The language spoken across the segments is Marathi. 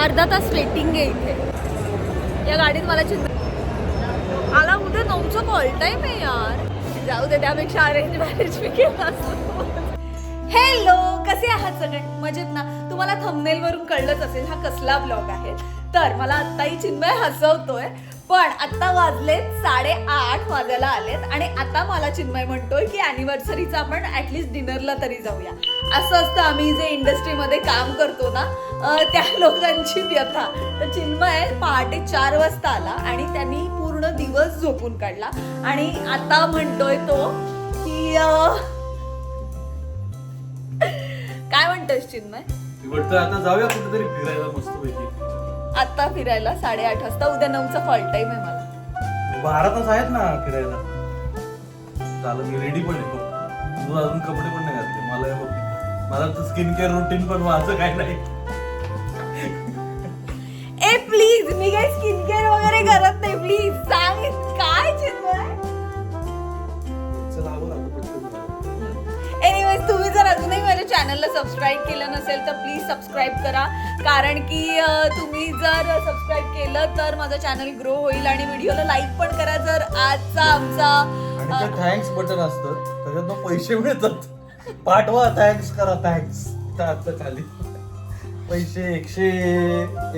अर्धा तास वेटिंग आहे इथे. या गाडीत मला चिंता आला उद्या नऊचा कॉल टाईम आहे यार. जाऊ दे त्यापेक्षा अरेंज मॅरेज मी केला हॅलो कसे आहात सगळे? मजेत ना? तुम्हाला थंबनेल वरून कळलंच असेल हा कसला ब्लॉग आहे. तर मला आत्ताही चिन्मय हसवतोय पण आत्ता वाजलेत साडेआठ वाजायला आलेत आणि आता मला चिन्मय म्हणतोय की अॅनिव्हर्सरीचा आपण ऍटलिस्ट डिनरला तरी जाऊया. असं असतं आम्ही जे इंडस्ट्रीमध्ये काम करतो ना त्या लोकांची व्यथा. तर चिन्मय पहाटे चार वाजता आला आणि त्यांनी पूर्ण दिवस झोपून काढला. आणि आता म्हणतोय तो की काय म्हणतोयस चिन्मय? आता जाऊया कुठेतरी फिरायला मस्त पैकी आता फिरायला साडेआठ वाजता. उद्या नऊचा फॉल टाइम आहे मला. बारा तास आहेत ना फिरायला. चालेल मी रेडी पण येतो तू अजून कपडे पण नाही घातले मला हे बघ. मला तर स्किन केअर रुटीन पण माझं काय नाही. ए प्लीज मी काही स्किन केअर वगैरे करत नाही प्लीज सांग चॅनलला सबस्क्राईब केलं नसेल तर प्लीज सबस्क्राईब करा. कारण की तुम्ही जर सबस्क्राईब केलं तर माझं चॅनल ग्रो होईल आणि व्हिडिओला लाईक पण करा जर आजचा आमचा थँक्स बटन असतं. त्याच्यात पैसे मिळतात पाठवा थँक्स करा थँक्स आता खाली. पैसे एकशे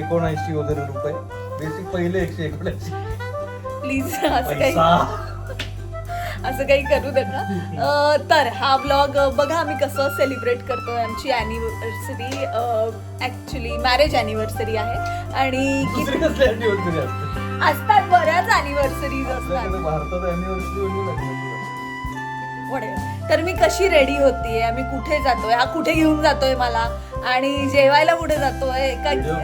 एकोणऐंशी वगैरे रुपये. बेसिक पहिले एकशे एकोणऐंशी. प्लीज असं काही करू नका अं, तर हा ब्लॉग बघा आम्ही कसं सेलिब्रेट करतोय. आमची अॅनिव्हर्सरी ऍक्च्युली मॅरेज अॅनिव्हर्सरी आहे. आणि असतात बऱ्याच अॅनिव्हर्सरीज असतात. तर मी कशी रेडी होतीये? आम्ही कुठे जातोय? हा कुठे घेऊन जातोय मला? आणि जेवायला कुठे जातोय? व्हिडिओ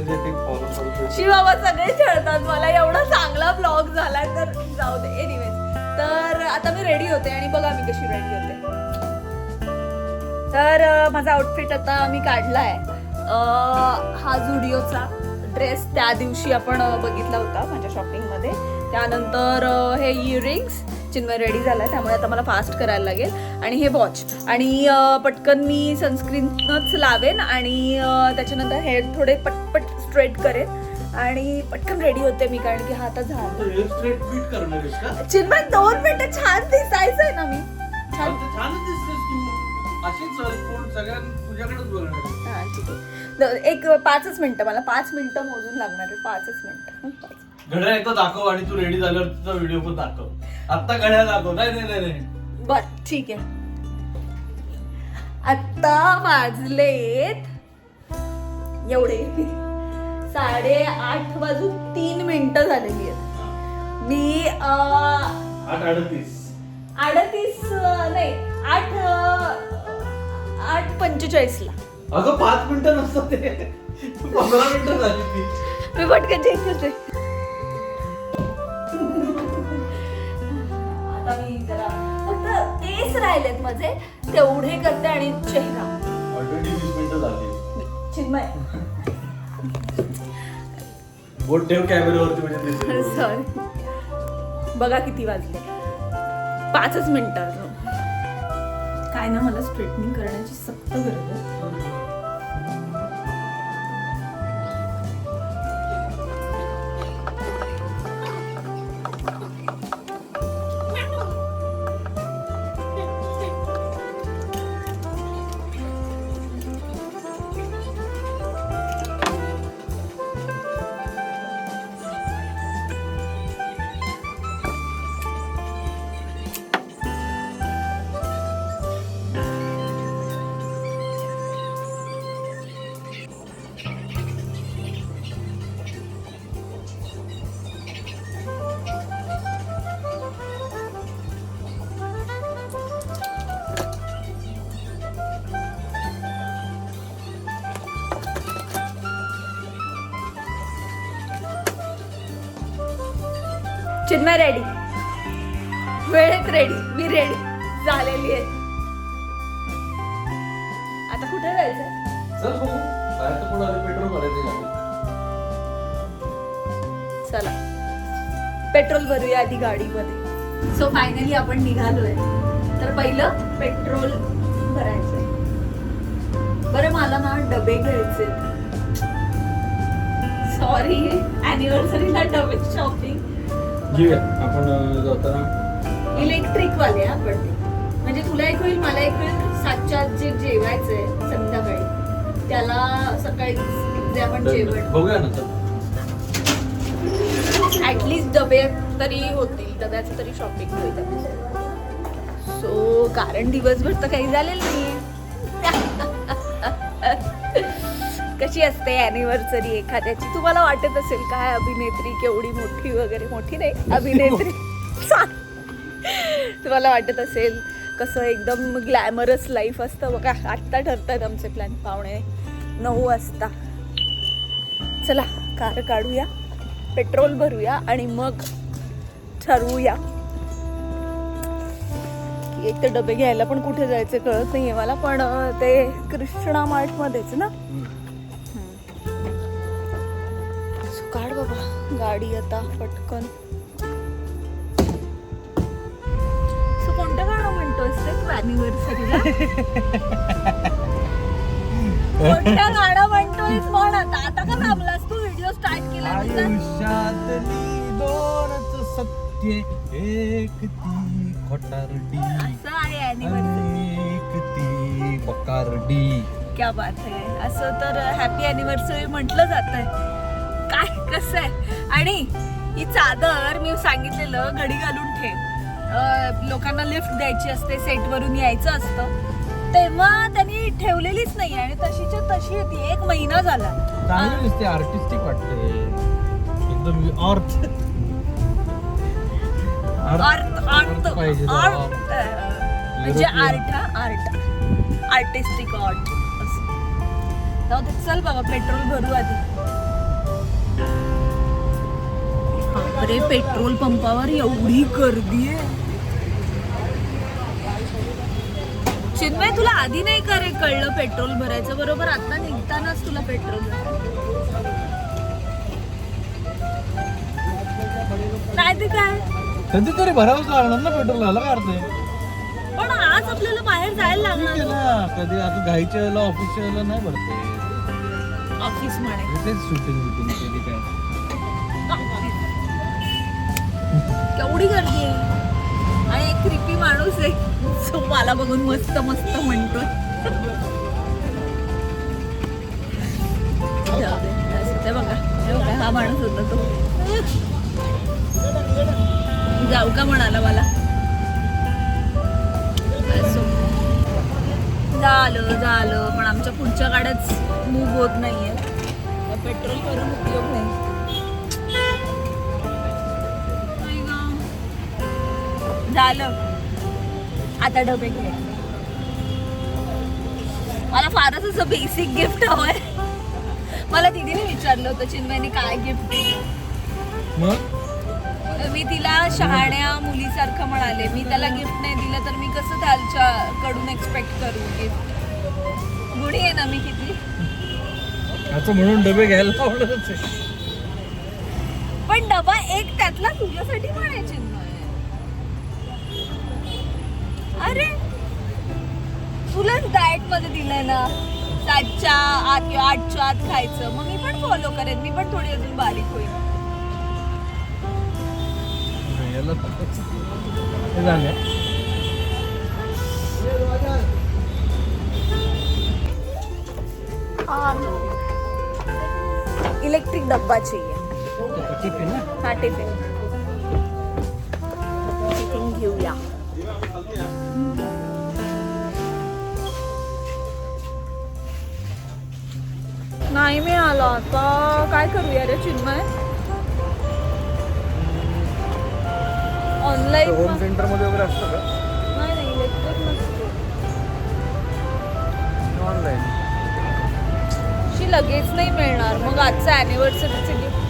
का फॉलो शिवाबा सगळे खेळतात. मला एवढा चांगला ब्लॉग झालाय तर जाऊ दे. एनिवेज तर आता मी रेडी होते आणि बघा मी कशी रेडी होते. तर माझा आउटफिट आता मी काढलाय. आहे हा जुडिओचा ड्रेस त्या दिवशी आपण बघितला होता माझ्या शॉपिंगमध्ये त्यानंतर हे इयरिंग्स चिन्मय रेडी झालाय. त्यामुळे आता मला फास्ट करायला लागेल. आणि हे वॉच आणि पटकन मी सनस्क्रीनच लावेन आणि त्याच्यानंतर हेअर थोडे पटपट स्ट्रेट करेन. आणि पटकन रेडी होते मी कारण की हा आता झाला. हेअर स्ट्रेट बीट करणार आहेस का? चिन्मय दोन मिनिटं छान दिसायचंय ना मी. छान. हा, एक पाचच मिनिटं मला पाच मिनिटं मोजून लागणार आहे. पाचच मिनिटं. घड्याळ एकदा दाखव आणि तू रेडी झाल्यावर तुझा व्हिडिओ पण दाखव. आता घड्याळ दाखव. नाही नाही नाही बर ठीक आहे. आता वाजलेत एवढे. साडेआठ वाजून तीन मिनिटं झालेली आहेत. मी आठ अडतीस. अडतीस नाही आठ आठ पंचेचाळीसला. अगं पाच मिनिटं नसतं ते. पंधरा मिनिटं झाली ती. मी पटकन चेक करते. आता मी जरा फक्त तेच राहिलेत माझे तेवढे करते आणि चेहरा. ऑलरेडी वीस मिनिटं झाली. चिन्मय. बोट ठेव कॅमेऱ्यावरती म्हणजे दिसेल सॉरी बघा किती वाजले. पाचच मिनिटं. काय ना मला स्ट्रेटनिंग करण्याची सक्त गरज आहे. चिन्मय रेडी वेळेत रेडी मी रेडी झालेली आहे. आता कुठे जायचं? चल बघू. बाहेर तर कोण आले? पेट्रोल भरायचे गाडी चला. पेट्रोल भरूया आधी गाडीमध्ये. सो फायनली आपण निघालोय. तर पहिलं पेट्रोल भरायचंय. डबे घ्यायचे सॉरी अॅनिव्हर्सरीला डबे शॉपिंग घेऊया. आपण जाताना. इलेक्ट्रिक वाले पण ते. म्हणजे तुला एक होईल मला एक होईल सातच्या जे जेवायचंय संध्याकाळी त्याला सकाळी आपण जेवण. बघूया ना चल. ऍटलिस्ट डबे तरी होतील डब्याचं तरी शॉपिंग होईल. सो कारण दिवसभर तर काही झालेलं नाहीये. कशी असते अॅनिव्हर्सरी एखाद्याची? तुम्हाला वाटत असेल काय अभिनेत्री केवढी मोठी वगैरे? मोठी नाही अभिनेत्री. तुम्हाला वाटत असेल कसं एकदम ग्लॅमरस लाईफ असतं. बघा आत्ता ठरतात आमचे प्लॅन पावणे नऊ वाजता. चला कार काढूया पेट्रोल भरूया आणि मग ठरवूया. एक तर डबे घ्यायला पण कुठे जायचे कळत नाहीये मला पण ते कृष्णा मार्ट मध्येच ना गाडी आता पटकन. कोणतं गाणं म्हणतोस ते तू अॅनिव्हर्सरीला कोणतं गाणं म्हणतोयस म्हण आता? आता का थांबलास? तू व्हिडिओ स्टार्ट केला तुझा आयुष्यातली दोनच सत्य एक ती खोटारडी असं आहे अॅनिव्हर्सरी आणि एक ती बकारडी क्या बात आहे असं तर हॅपी अॅनिव्हर्सरी म्हटलं जात आहे काय कसं आहे? आणि ही चादर मी सांगितलेलं घडी घालून ठेव. लोकांना लिफ्ट द्यायची असते सेटवरून यायचं असतं. तेव्हा त्यांनी ठेवलेलीच नाही आणि तशीच्या तशी होती. एक महिना झाला. चांगली दिसते आर्टिस्टिक वाटते. एकदम अर्थ जरा. आर्ट म्हणजे. आर्ट आर्ट आर्टिस्टिक आर्ट असं. चल बाबा पेट्रोल भरू आधी. अरे पेट्रोल पंपावर एवढी गर्दी आहे. चिन्मय तुला आधी नाही का रे कळलं पेट्रोल भरायचं? बरोबर आता निघतानाच तुला पेट्रोल नाही ते काय? कधीतरी भरावंच लागणार ना पेट्रोल झालं का अर्थ? आहे? पण आज आपल्याला बाहेर जायला लागणार ठीक आहे ना कधी आता घाईच्या वेळेला ऑफिसच्या वेळेला नाही भरते. ऑफिस म्हणे. तेच शूटिंग बिटिंग एवढी गर्दी आहे. आणि एक क्रिपी माणूस आहे. जो मला बघून मस्त मस्त म्हणतोय. बघा. हे हा माणूस होता तो. जाऊ का म्हणाला मला? झालं झालं. पण आमच्या पुढच्या गाड्याच मूव होत नाहीये. पेट्रोल करून उपयोग नाही. झालं. आता डबे घे. मला फारच असं बेसिक गिफ्ट हवंय. मला दिदीने विचारलं होतं चिन्मयने काय गिफ्ट दिलं? मी तिला शहाण्या मुलीसारखं म्हणाले मी त्याला गिफ्ट नाही दिलं तर मी कसं त्याच्या कडून एक्सपेक्ट करू गिफ्ट गुढी आहे ना मी किती? असं म्हणून डबे घ्यायला आवडतच आहे पण डबा एक त्यातला तुझ्यासाठी पण आहे चिन्मय अरे तुलाच डाएटमध्ये दिलंय ना. सातच्या आत किंवा आठच्या आत खायचं. मग मी पण फॉलो करेन. मी पण थोडी अजून बारीक होईल. हे इलेक्ट्रिक डब्बा चाहिए. टिफिन ना? हा टिफिन. टिफिन घेऊया. नाही मिळाला आता. काय करूया रे चिन्मय? ऑनलाईन होम सेंटरमध्ये वगैरे असतं का? नाही नाही इलेक्ट्रिक नसतो. ऑनलाईन शी लगेच नाही मिळणार. मग आजचं अॅनिव्हर्सरीचं गिफ्ट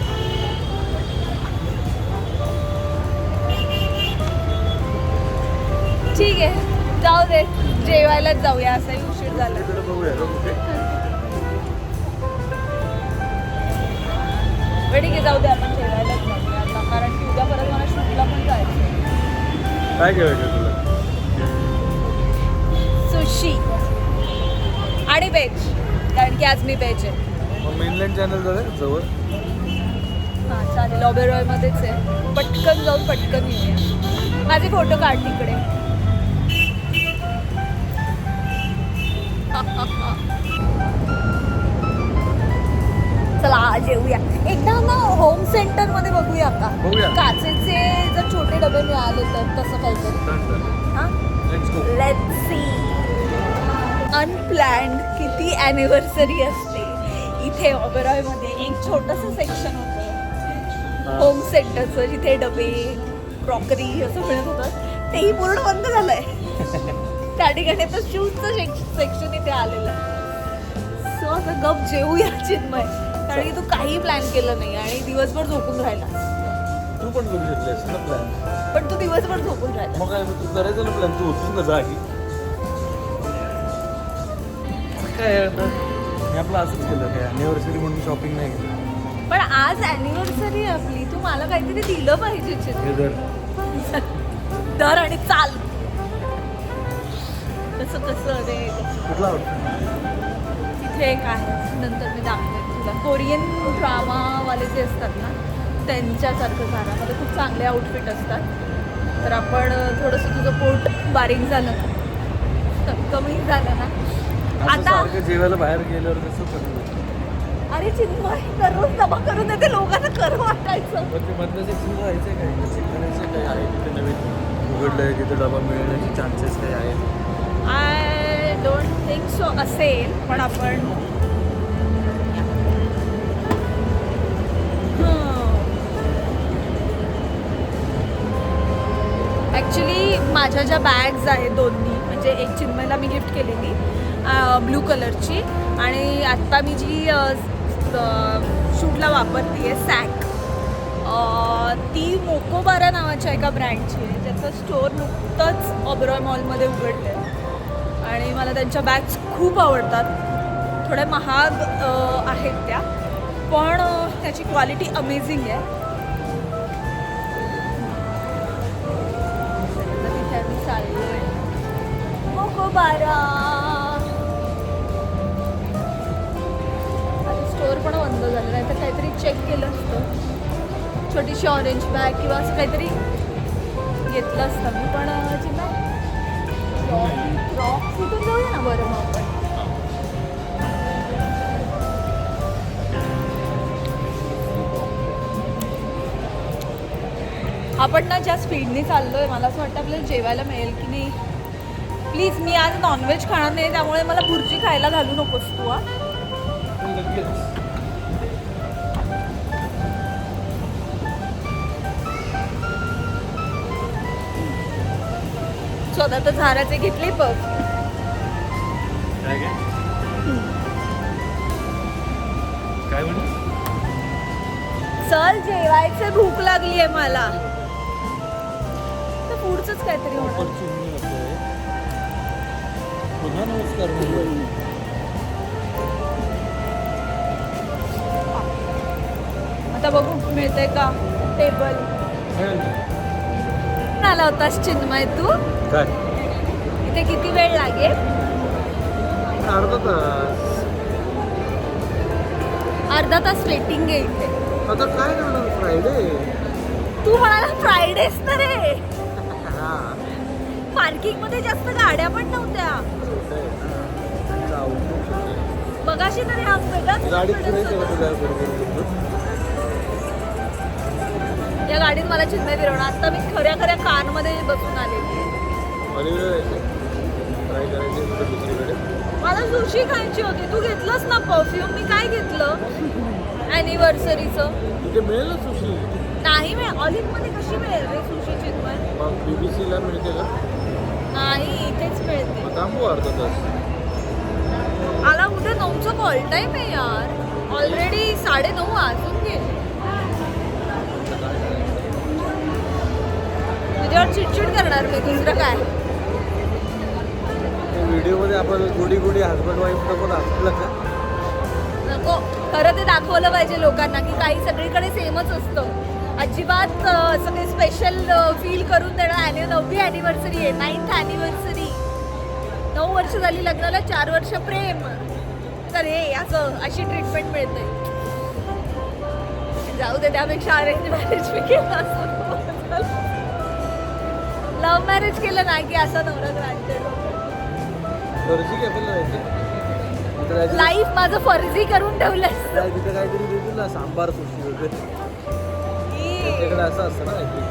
ठीक आहे. जाऊ दे. जेवायलाच जाऊया. असाही उशीर झाला. बरं ठीक आहे. जाऊ दे आपण जेवायलाच जाऊया. आता कारण की उद्या परत मला शूटला पण जायचं काय जेवायचं तुला? सुशी आणि व्हेज कारण की आज मी वेज आहे. मेनलँड चॅनल जवळ हां चालेल. ऑबेरॉयमध्येच आहे. पटकन जाऊन पटकन येऊया. माझे फोटो काढ तिकडे. चला जेऊया एकदा ना होम सेंटरमध्ये बघूया का? बघूया. काचेचे जर छोटे डबे मिळाले तर तसं काहीतरी. हां? लेट्स सी अनप्लॅन्ड किती ॲनिव्हर्सरी असते. इथे ऑबेरॉयमध्ये एक छोटंसं सेक्शन होतं. होम सेंटरचं जिथे डबे क्रॉकरी असं मिळत होतं. तेही पूर्ण बंद झालंय. त्या ठिकाणी तर शूजचं सेक्शन इथे आलेलं आहे. सो आता गप जेवूया चिन्मय. कारण की तू काही प्लॅन केलं नाही आणि दिवसभर झोपून राहिला. तू पण करू शकलेस ना प्लॅन पण तू दिवसभर झोपून राहिला. मग काय तू करायचं ना प्लॅन तू होतीस ना जागी. काय आता? मी आपलं असंच केलं काय? अॅनिव्हर्सरी म्हणून शॉपिंग नाही केलं. पण आज अॅनिव्हर्सरी आपली. तू मला काहीतरी दिलं पाहिजे चिन्मय. हे जर धर आणि चाल. कसं कसं रे कुठला तिथे एक आहे. नंतर मी दाखवेन तुला. कोरियन ड्रामावाले जे असतात ना त्यांच्यासारखं घरामध्ये खूप चांगले आउटफिट असतात. तर आपण थोडंसं तुझं पोट बारीक झालं कमी झालं ना. आता जेवायला बाहेर गेल्यावर कसं अरे चिन्मय दररोज डबा करून देते लोकांना कर वाटायचं. ते मधलं सेक्शन जायचं काय? चेक करायचं काय आहे तिथे नवीन उघडलंय तिथे डबा मिळण्याचे चान्सेस काय आहेत? आय डोंट थिंक सो असेल पण आपण ॲक्च्युली माझ्या ज्या बॅग्स आहेत दोन्ही म्हणजे एक चिन्मयला मी गिफ्ट केलेली ब्लू कलरची आणि आत्ता मी जी शूटला वापरते आहे सॅक ती मोकोबारा नावाच्या एका ब्रँडची आहे ज्याचं स्टोअर नुकतंच ऑबरॉय मॉलमध्ये उघडलं आहे आणि मला त्यांच्या बॅग्स खूप आवडतात. थोड्या महाग आहेत त्या पण त्याची क्वालिटी अमेझिंग आहे. तर तिथे आम्ही चाललोय मोकोबारा आता स्टोअर पण बंद झालं नाही तर काहीतरी चेक केलं असतं. छोटीशी ऑरेंज बॅग किंवा असं काहीतरी घेतलं असतं मी पण अ, चिन्हा कुठून जाऊया ना बरं मग? आपण ना ज्या स्पीडने चाललोय मला असं वाटतं आपल्याला जेवायला मिळेल की नाही? प्लीज मी आज नॉनव्हेज खाणार नाही त्यामुळे मला भुर्जी खायला घालू नकोस तू हा. स्वतः तर झाराचे घेतले बघ. काय चल जेवायचं भूक लागली आहे मला. तर पुढचंच काहीतरी होणार. पुन्हा नमस्कार आता बघू मिळतंय का? टेबल. आला होतास चिन्मय तू? काय? इथे किती वेळ लागेल? अर्धा तास. अर्धा तास वेटिंग आहे इथे. आता काय करणार? फ्रायडे तू म्हणाला फ्रायडेच तर रे. पार्किंगमध्ये जास्त गाड्या पण नव्हत्या. मगाशी तरी हा वेगळाच का. तुझ्या बरोबर. या गाडीत मला चिन्मय फिरवणार आता मी खऱ्या खऱ्या कारमध्ये बसून आलेली आहे. मला सुशी खायची होती. तू घेतलंस ना परफ्यूम मी काय घेतलं? अॅनिव्हर्सरीचं तिथे मिळेल ना सुशी. नाही मिळेल. ऑलिम्पमध्ये कशी मिळेल रे सुशी चिन्मय मग बीबीसीला मिळते का? नाही इथेच मिळते. मग थांबू अर्धा तास आला उद्या नऊचं कॉल टाईम आहे यार. ऑलरेडी साडे नऊ वाजून गेले तुझ्यावर चिडचिड करणार मी दुसरं काय? व्हिडिओमध्ये आपण गुडी गुडी हजबंड वाईफ पण असलं का? नको. खरं ते दाखवलं पाहिजे लोकांना की काही सगळीकडे सेमच असतं. अजिबात असं काही स्पेशल फील करून देणं. ॲन्यू नववी ॲनिव्हर्सरी आहे नाईन्थ ॲनिव्हर्सरी नऊ वर्ष झाली लग्नाला चार वर्ष प्रेम. तर रे असं अशी ट्रीटमेंट मिळते जाऊ दे त्यापेक्षा अरेंज मॅरेज मी केलं असं. लव्ह मॅरेज केलं नाही की असं नवरा जायचं? काहीतरी- लाईफ माझं फर्जी करून ठेवलंय. काय तिथं काहीतरी देतील ना सांबार सुशी वगैरे. त्याच्याकडे असं असतं ना काहीतरी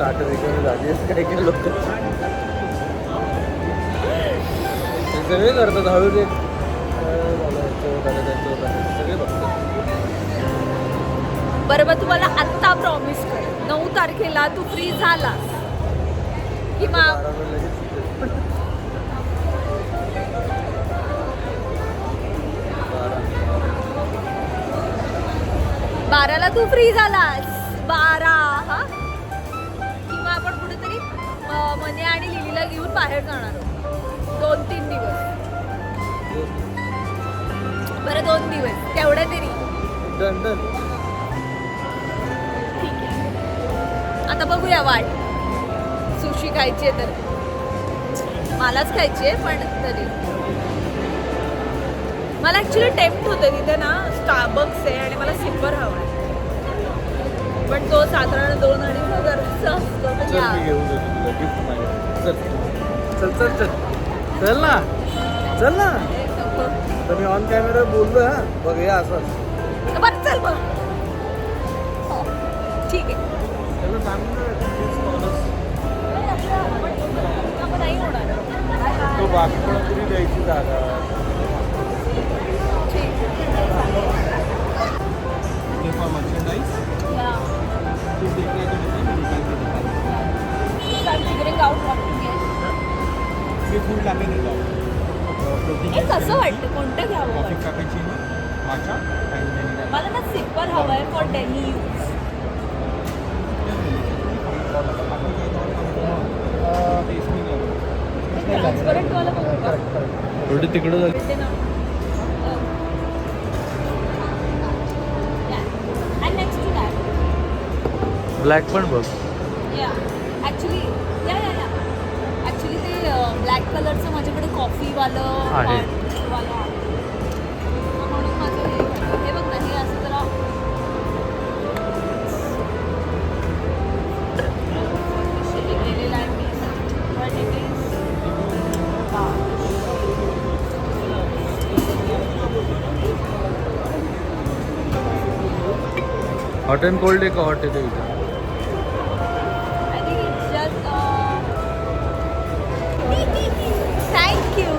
ताटं रिकामी झाली काही काही लोक. सगळे करतात हळूच एक. सगळे बघतात. बरं मग तुम्हाला आत्ता प्रॉमिस कर. नऊ तारखेला तू फ्री झाला किंवा बाराला तू फ्री झालास. बारा हा? किंवा आपण कुठेतरी मने आणि लिलीला घेऊन बाहेर जाणार. दोन तीन दिवस. बरं दोन दिवस. तेवढ्या तरी. आता बघूया वाट. सुशी खायची आहे तर. मलाच खायची आहे पण तरी. मला ॲक्च्युली टेम्प्ट होते तिथे ना स्टारबक्स आहे आणि मला सिल्वर हवा आहे. पण तो साधारण दोन अडीच हजाराचा असतो चल चल. चल चल ना. चल ना. हे. तर मी ऑन कॅमेरा बोललो हा. बघ हे असं. बरं चल मग बाकी कोणातरी द्यायची जागा. मी फूड हे कसं वाटतं? कोणतं घ्यावं? कॉफी वाटतं? कॅपेचिनो माचा आणि मला ना सिप्पर हवं आहे फॉर डेली थोडी तिकडं ब्लॅक पण बघ या ॲक्च्युली या या या ॲक्च्युली ते ब्लॅक कलरचं माझ्याकडे कॉफीवालं आहे. हॉट अँड कोल्ड आहे का हॉट आहे ते विचार थँक्यू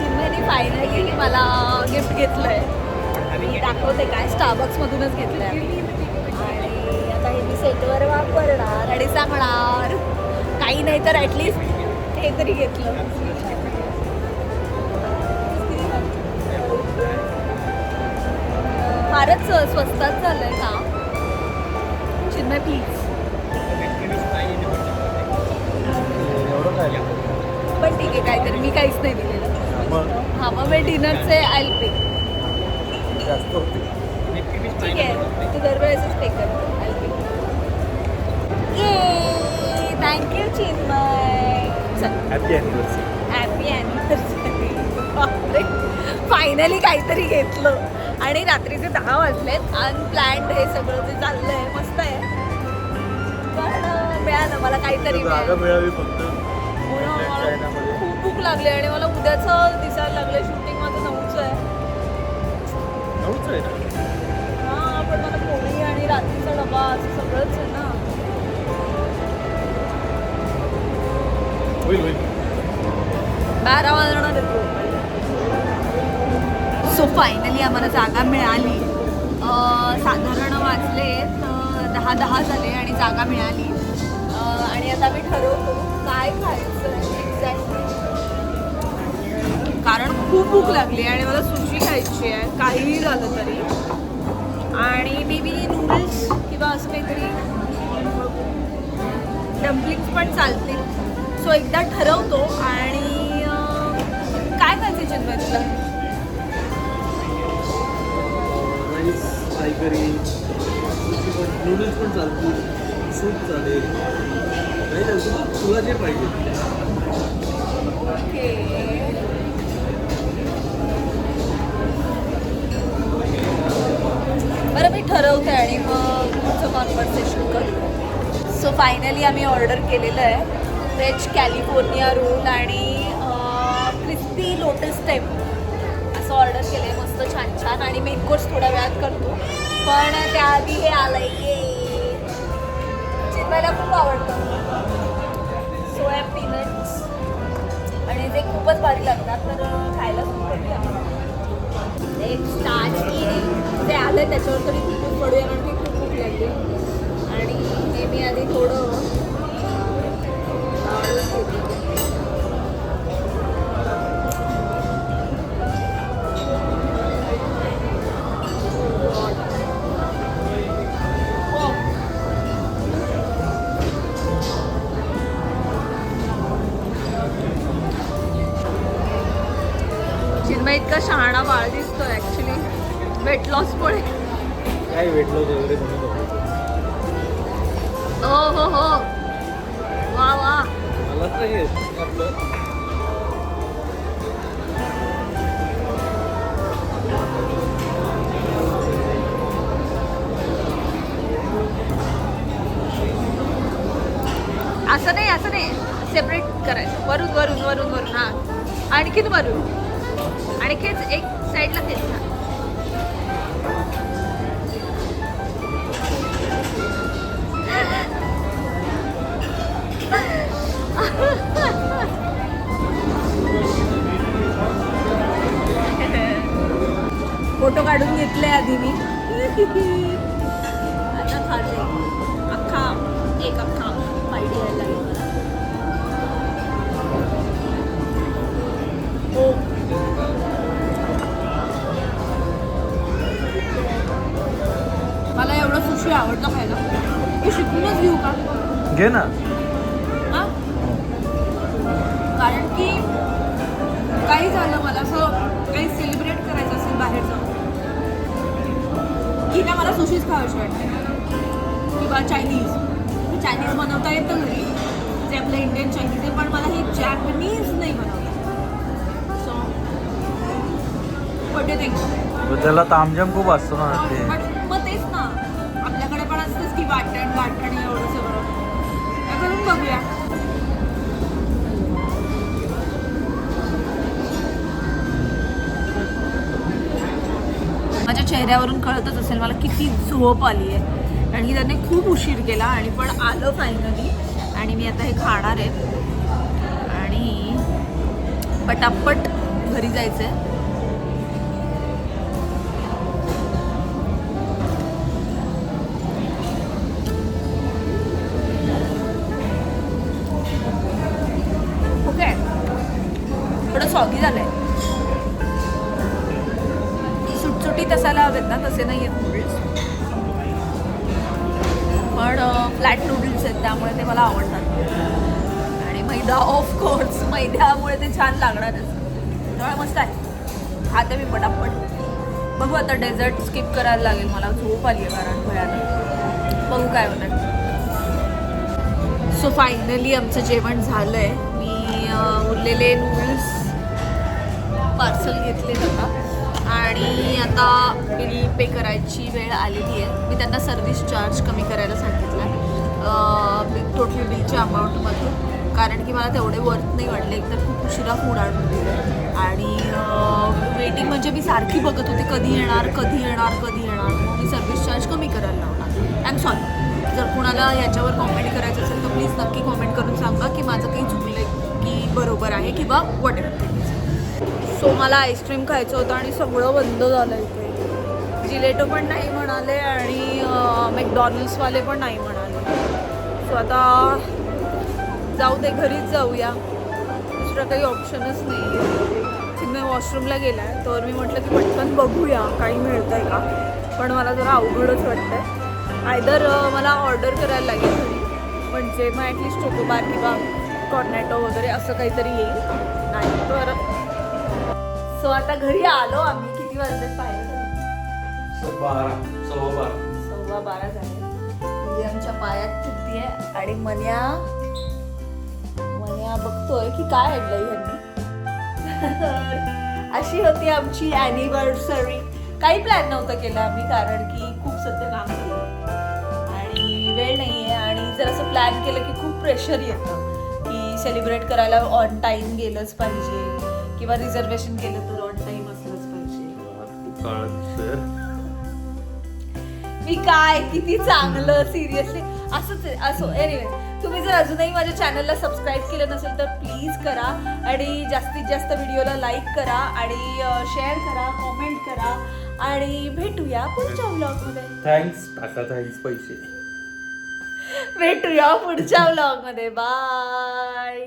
think फायनली मला गिफ्ट घेतलंय. मी दाखवते काय स्टारबक्स मधूनच घेतलंय आणि आता हे मी सेटवर वापरणार आणि सांगणार. काही नाही तर ॲटलिस्ट हे तरी घेतलं. फारच स्वस्तात झालंय का चिन्मय प्लीज पण ठीक आहे काहीतरी मी काहीच नाही दिलेलं. हा मग मी डिनरचे आयल पे ठीक आहे तू दरवेळेसच पे कर. आयल पे ये thank you Chinmay. Happy anniversary happy anniversary finally काहीतरी घेतलं. आणि रात्रीचे दहा वाजलेत. अनप्लॅन्ड हे सगळं जे चाललंय मस्त आहे. पण मिळालं. मला काहीतरी मिळालं. खूप भूक लागली आणि मला उद्याचं दिसायला लागलं शूटिंग माझं नऊचं आहे. नऊच आहे हा पण मला पोळी आणि रात्रीचा डबा असं सगळंच आहे ना. होईल होईल. बारा वाजणार सो फायनली आम्हाला जागा मिळाली. साधारण साधारण तर दहा दहा झाले आणि जागा मिळाली. आणि आता मी ठरवतो काय खायचं एक्झॅक्टली कारण खूप भूक लागली आणि मला सुशी खायची आहे काहीही झालं तरी. आणि मे बी नूडल्स किंवा असं काहीतरी. डम्पलिंग्स पण चालतील. सो एकदा ठरवतो आणि काय खायचं चिन्मय तुला फ्राय करी नूडल्स पण चालतील सूप चालेल. तुला जे पाहिजे. बरं मी ठरवते आणि मग तुमचं कॉन्व्हर्सेशन करतो सो फायनली आम्ही ऑर्डर केलेलं आहे. व्हेज कॅलिफोर्निया रोल आणि क्रिस्पी लोटस स्टेप असं ऑर्डर केलं आहे मस्त छान छान आणि मेन कोर्स थोड्या वेळात करतो. पण त्याआधी हे आलं ये चिन्हायला खूप आवडतं. सोया पीनट्स आणि ते खूपच भारी लागतात तर खायला खूप कमी आवडतं एक स्टार्च ते आलं त्याच्यावर तरी खूप पडूया कारण की खूप खूप लागली. आणि हे मी आधी थोडं इतका शहाणा बाळ दिसतो ऍक्च्युली वेट लॉस मुळे. काय भेटलो वगैरे म्हणून हो हो हो. वा वा. असं नाही असं नाही. सेपरेट करायचं. वरून वरून वरून वरून. हा. आणखीन वरून. सारखेच एक साईडला तेच ना फोटो काढून घेतले आधी मी. सुशी आवडतं खायला. हे शिकूनच घेऊ का? घे ना. हा? कारण की काही झालं मला असं काही सेलिब्रेट करायचं असेल बाहेर जाऊन. की ना मला सुशीच खावायची वाटते. किंवा चायनीज चायनीज बनवता येतं घरी. जे आपलं इंडियन चायनीज आहे पण मला हे जॅपनीज नाही बनवता सो वॉट यू थिंक पण त्याला तामझाम खूप असतो ना ते. वाटण वाटण एवढं सगळं. हे करून बघूया. माझ्या चेहऱ्यावरून कळतच असेल मला किती झोप आली आहे कारण की त्याने खूप उशीर केला आणि पण आलं फायनली आणि मी आता हे खाणार आहे. आणि पटापट घरी जायचं आहे सुटसुटीत असायला हवेत ना तसे नाही आहेत नूडल्स पण फ्लॅट नूडल्स आहेत त्यामुळे ते मला आवडतात. आणि मैदा ऑफकोर्स मैद्यामुळे ते छान लागणारच त्यामुळे मस्त आहे. खाते मी पटापट. बघू आता डेझर्ट स्किप करायला लागेल मला झोप आली आहे कारण भयानक. बघू काय होतं सो फायनली आमचं जेवण झालं आहे मी उरलेले नूडल्स पार्सल घेतले आता. आणि आता बिल पे करायची वेळ आलेली आहे. मी त्यांना सर्व्हिस चार्ज कमी करायला सांगितलं. आहे टोटल बिलच्या अमाऊंटमधून कारण की मला तेवढे वर्थ नाही वाटले. एकतर खूप उशिरा फूड आणून दिलं. आणि वेटिंग म्हणजे मी सारखी बघत होते कधी येणार कधी येणार कधी येणार. मग मी सर्व्हिस चार्ज कमी करायला लावणार आय एम सॉरी जर कुणाला याच्यावर कॉमेंट करायचं असेल तर प्लीज नक्की कॉमेंट करून सांगा की माझं काही चुकलं आहे की बरोबर आहे किंवा वॉट सो मला आईस्क्रीम खायचं होतं आणि सगळं बंद झालं इथे. जिलेटो पण नाही म्हणाले आणि मॅकडॉनल्ड्सवाले पण नाही म्हणाले. सो आता जाऊ दे घरीच जाऊया. दुसरं काही ऑप्शनच नाही आहे वॉशरूमला गेला आहे तर मी म्हटलं की पटकन बघूया काही मिळतं आहे का? पण मला जरा अवघडच वाटतं आहे आयदर मला ऑर्डर करायला लागेल घरी म्हणजे मग ॲटलिस्ट चोकोबार किंवा कॉर्नेटो वगैरे असं काहीतरी येईल. नाही तर सो आता घरी आलो आम्ही. किती वाजले? पाहिजे बारा. सव्वा बारा. सव्वा बारा झाले. विलियमच्या पायात चुकती आहे? आणि मन्या? बघतोय की काय आणलंय ह्यांनी अशी होती आमची अॅनिव्हर्सरी काही प्लॅन नव्हतं केलं आम्ही कारण की खूप सध्या काम चाललं आणि वेळ नाही आहे आणि जर असं प्लॅन केलं की खूप प्रेशर येतं की सेलिब्रेट करायला ऑन टाइम गेलंच पाहिजे किंवा रिझर्वेशन केलं तर सर. मी काय? किती चांगलं सिरियसली असंच आहे असो एनिवे तुम्ही जर अजूनही माझ्या चॅनलला सबस्क्राईब केलं नसेल तर प्लीज करा आणि जास्तीत जास्त व्हिडिओला लाईक करा आणि शेअर करा कॉमेंट करा आणि भेटूया पुढच्या व्लॉगमध्ये थँक्स टाका थँक्स पैसे. भेटूया पुढच्या व्लॉगमध्ये बाय